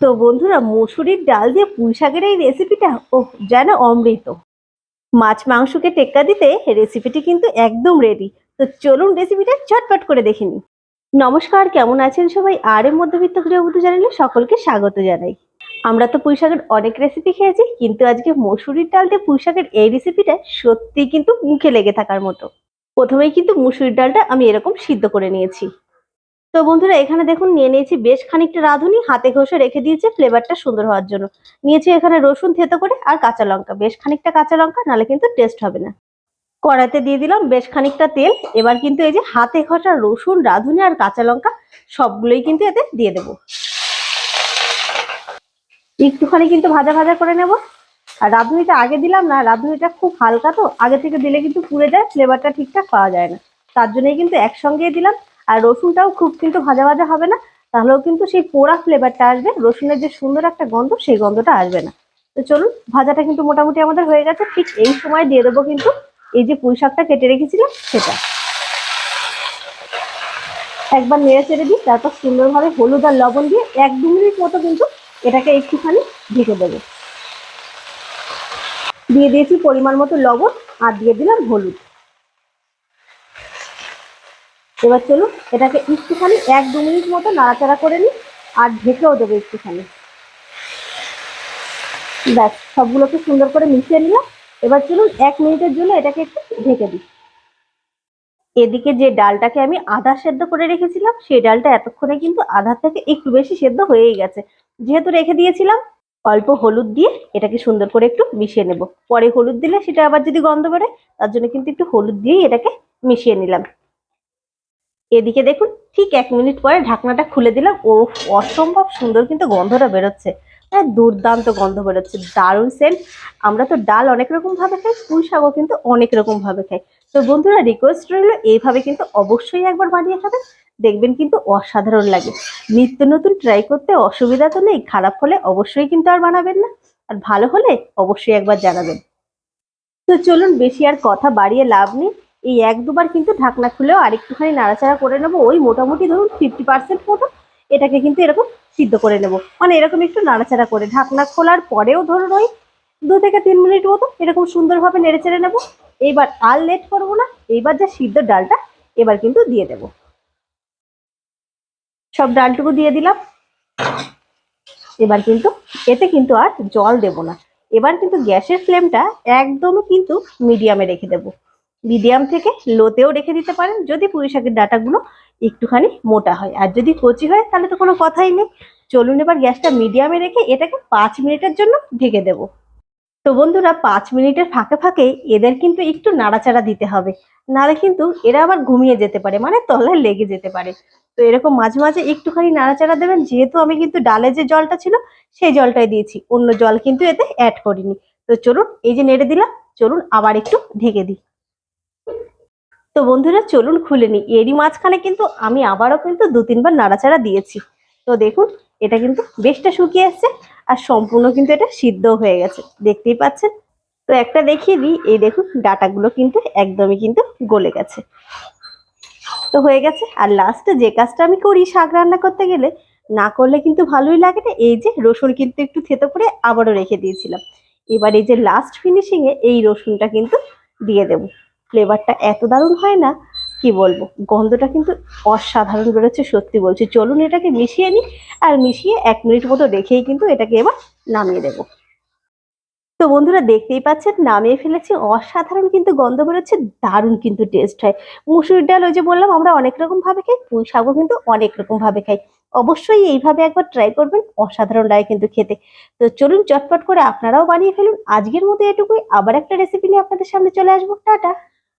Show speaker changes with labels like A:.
A: তো বন্ধুরা, মসুরির ডাল দিয়ে পুঁই শাকের এই রেসিপিটা ও যেন অমৃত। মাছ মাংসকে টেক্কা দিতে রেসিপিটি কিন্তু একদম রেডি তো চলুন রেসিপিটা চটপট করে দেখে নিই। নমস্কার, কেমন আছেন সবাই? আর এর মধ্যবিত্ত গৃহবধূ জানালে সকলকে স্বাগত জানাই। আমরা তো পুঁই শাকের অনেক রেসিপি খেয়েছি, কিন্তু আজকে মসুরির ডাল দিয়ে পুঁই শাকের এই রেসিপিটা সত্যি কিন্তু মুখে লেগে থাকার মতো। প্রথমেই কিন্তু মুসুরির ডালটা আমি এরকম সিদ্ধ করে নিয়েছি। তো বন্ধুরা, এখানে দেখুন নিয়ে নিয়েছি বেশ খানিকটা রাঁধুনি, হাতে ঘষে রেখে দিয়েছে ফ্লেভারটা সুন্দর হওয়ার জন্য। নিয়েছি এখানে রসুন থেতো করে আর কাঁচা লঙ্কা। বেশ খানিকটা কাঁচা লঙ্কা, নাহলে কিন্তু টেস্ট হবে না। কড়াইতে দিয়ে দিলাম বেশ খানিকটা তেল। এবার কিন্তু এই যে হাতে ঘষা রসুন, রাঁধুনি আর কাঁচা লঙ্কা, সবগুলোই কিন্তু এতে দিয়ে দেব। একটুখানি কিন্তু ভাজা ভাজা করে নেব। আর রাঁধুনিটা আগে দিলাম না, রাঁধুনিটা খুব হালকা তো, আগে থেকে দিলে কিন্তু পুড়ে যায় ফ্লেভারটা ঠিকঠাক পাওয়া যায় না। তার জন্যই কিন্তু একসঙ্গেই দিলাম। আর রসুনটাও খুব কিন্তু ভাজা ভাজা হবে না, তাহলেও কিন্তু সেই পোড়া ফ্লেভারটা আসবে, রসুনের যে সুন্দর একটা গন্ধ সেই গন্ধটা আসবে না। তো চলুন, ভাজাটা কিন্তু মোটামুটি আমাদের হয়ে গেছে, ঠিক এই সময় দিয়ে দেবো কিন্তু এই যে পুঁই শাকটা কেটে রেখেছিলাম সেটা। একবার নেড়ে চেড়ে দিই, তারপর সুন্দরভাবে হলুদ আর লবণ দিয়ে এক দু মিনিট মতো কিন্তু এটাকে একটুখানি ঢেকে দেবো। দিয়ে দিয়েছি পরিমাণ মতো লবণ আর দিয়ে দিলাম হলুদ। এবার চলুন এটাকে একটুখানি এক দু মিনিট মতো নাড়াচাড়া করে নিই, আর ঢেকেও দেবো একটুখানি। ব্যাস, সবগুলোকে সুন্দর করে মিশিয়ে নিলাম। এবার চলুন এক মিনিটের জন্য এটাকে একটু ঢেকে দিই। এদিকে যে ডালটাকে আমি আধা সেদ্ধ করে রেখেছিলাম, সেই ডালটা এতক্ষণে কিন্তু আধা থেকে একটু বেশি সেদ্ধ হয়েই গেছে। যেহেতু রেখে দিয়েছিলাম, অল্প হলুদ দিয়ে এটাকে সুন্দর করে একটু মিশিয়ে নেব। পরে হলুদ দিলে সেটা আবার যদি গন্ধ বেরোয়, তার জন্য কিন্তু একটু হলুদ দিয়েই এটাকে মিশিয়ে নিলাম। এদিকে দেখুন, ঠিক এক মিনিট পরে ঢাকনাটা খুলে দিলাম। ও অসম্ভব সুন্দর কিন্তু গন্ধটা বেরোচ্ছে। হ্যাঁ দুর্দান্ত গন্ধ বেরোচ্ছে, দারুণ সেন্ট আমরা তো ডাল অনেক রকম ভাবে খাই পুঁই শাকও কিন্তু অনেক রকম ভাবে খাই। তো বন্ধুরা রিকোয়েস্ট রইল, এইভাবে কিন্তু অবশ্যই একবার বানিয়ে খাবেন। দেখবেন কিন্তু অসাধারণ লাগে। নিত্য নতুন ট্রাই করতে অসুবিধা তো নেই, খারাপ হলে অবশ্যই কিন্তু আর বানাবেন না। আর ভালো হলে অবশ্যই একবার জানাবেন। তো চলুন, বেশি আর কথা বাড়িয়ে লাভ নেই। এই এক দুবার কিন্তু ঢাকনা খুলেও আরেকটুখানি নাড়াচাড়া করে নেব। ওই মোটামুটি ধরুন ফিফটি পার্সেন্ট মতো এটাকে কিন্তু এরকম সিদ্ধ করে নেব। মানে এরকম একটু নাড়াচাড়া করে ঢাকনা খোলার পরেও ধরুন ওই দু থেকে তিন মিনিট মতো এরকম সুন্দরভাবে নেড়ে চেড়ে নেব। এইবার আর লেট করব না এইবার যা সিদ্ধ ডালটা এবার কিন্তু দিয়ে দেব। সব ডালটুকু দিয়ে দিলাম। এবার কিন্তু এতে কিন্তু আর জল দেব না। এবার কিন্তু গ্যাসের ফ্লেমটা একদমই কিন্তু মিডিয়ামে রেখে দেবো। মিডিয়াম থেকে লোতেও রেখে দিতে পারেন, যদি পুঁই শাকের ডাটাগুলো একটুখানি মোটা হয়। আর যদি কচি হয়, তাহলে তো কোনো কথাই নেই। চলুন এবার গ্যাসটা মিডিয়ামে রেখে এটাকে পাঁচ মিনিটের জন্য ঢেকে দেবো। তো বন্ধুরা, পাঁচ মিনিটের ফাঁকে ফাঁকে এদের কিন্তু একটু নাড়াচাড়া দিতে হবে। নাহলে কিন্তু এরা আবার ঘুমিয়ে যেতে পারে মানে তলায় লেগে যেতে পারে। তো এরকম মাঝে মাঝে একটুখানি নাড়াচাড়া দেবেন, যেহেতু আমি কিন্তু ডালে যে জলটা ছিল, সেই জলটাই দিয়েছি। অন্য জল কিন্তু এতে অ্যাড করিনি। তো চলুন, এই যে নেড়ে দিলাম, চলুন আবার একটু ঢেকে দিই। তো বন্ধুরা, চলুন খুলে নিই। এরই মাঝখানে কিন্তু আমি আবারও কিন্তু দু তিনবার নাড়াচাড়া দিয়েছি। তো দেখুন, এটা কিন্তু বেশটা শুকিয়ে এসছে আর সম্পূর্ণ কিন্তু এটা সিদ্ধ হয়ে গেছে। দেখতেই পাচ্ছেন? তো একটা দেখিয়ে দিই, এই দেখুন, ডাটাগুলো কিন্তু একদমই কিন্তু গলে গেছে। তো হয়ে গেছে। আর লাস্টে যে কাজটা আমি করি শাক রান্না করতে গেলে, না করলে কিন্তু ভালোই লাগে না। এই যে রসুন কিন্তু একটু থেতো করে আবারও রেখে দিয়েছিলাম। এবার এই যে লাস্ট ফিনিশিংয়ে এই রসুনটা কিন্তু দিয়ে দেবো। ফ্লেভারটা এত দারুণ হয় না? কি বলব? গন্ধটা কিন্তু অসাধারণ বেরোচ্ছে, সত্যি বলছি। চলুন এটাকে মিশিয়ে নিই, আর মিশিয়ে এক মিনিট মতো রেখেই কিন্তু এটাকে এবার নামিয়ে দেবো। তো বন্ধুরা, দেখতেই পাচ্ছেন, নামিয়ে ফেলেছি। অসাধারণ কিন্তু গন্ধ বেরোচ্ছে, দারুণ কিন্তু টেস্ট হয়। মুসুর ডাল, ওই যে বললাম, আমরা অনেক রকম ভাবে খাই, পুঁই শাকও কিন্তু অনেক রকম ভাবে খাই। অবশ্যই এইভাবে একবার ট্রাই করবেন, অসাধারণ লাগে কিন্তু খেতে। তো চলুন, চটপট করে আপনারাও বানিয়ে ফেলুন। আজকের মতো এটুকুই। আবার একটা রেসিপি নিয়ে আপনাদের সামনে চলে আসব। টাটা!